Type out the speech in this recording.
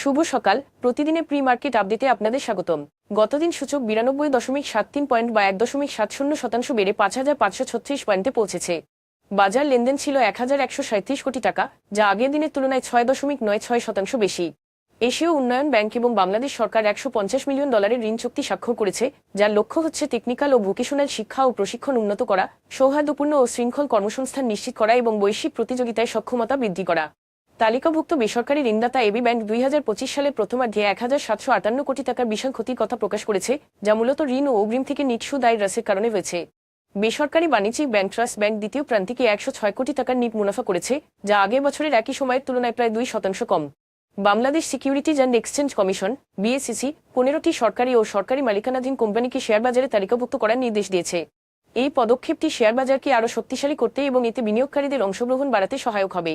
শুভ সকাল। প্রতিদিনে pre market আপডেটে আপনাদের স্বাগতম। গতদিন সূচক বিরানব্বই দশমিক সাত তিন পয়েন্ট বা এক দশমিক সাত শূন্য শতাংশ বেড়ে পাঁচ হাজার পাঁচশো ছত্রিশ পয়েন্টে পৌঁছেছে। বাজার লেনদেন ছিল এক হাজার একশো সাঁত্রিশ কোটি টাকা, যা আগের দিনের তুলনায় ছয় দশমিক নয় ছয় শতাংশ বেশি। এশীয় উন্নয়ন ব্যাংক এবং বাংলাদেশ সরকার একশো পঞ্চাশ মিলিয়ন ডলারের ঋণ চুক্তি স্বাক্ষর করেছে, যার লক্ষ্য হচ্ছে টেকনিক্যাল ও ভোকেশনাল শিক্ষা ও প্রশিক্ষণ উন্নত করা, সৌহার্দ্যপূর্ণ ও শৃঙ্খল কর্মসংস্থান নিশ্চিত করা এবং বৈশ্বিক প্রতিযোগিতায় সক্ষমতা বৃদ্ধি করা। তালিকাভুক্ত বেসরকারি ঋণদাতা এবি ব্যাংক দুই হাজার পঁচিশ সালের প্রথমার্ধে এক হাজার সাতশো আটান্ন কোটি টাকার বিশাল ক্ষতির কথা প্রকাশ করেছে, যা মূলত ঋণ ও অগ্রিম থেকে নিঃসুদ আয় হ্রাসের কারণে হয়েছে। বেসরকারি বাণিজ্যিক ব্যাংক ট্রাস্ট ব্যাংক দ্বিতীয় প্রান্তিকে একশো ছয় কোটি টাকার নিট মুনাফা করেছে, যা আগের বছরের একই সময়ের তুলনায় প্রায় দুই শতাংশ কম। Bangladesh securities and exchange commission BSCC পনেরোটি সরকারি ও সরকারি মালিকানাধীন কোম্পানিকে শেয়ার বাজারে তালিকাভুক্ত করার নির্দেশ দিয়েছে। এই পদক্ষেপটি শেয়ার বাজারকে আরও শক্তিশালী করতে এবং এতে বিনিয়োগকারীদের অংশগ্রহণ বাড়াতে সহায়ক হবে।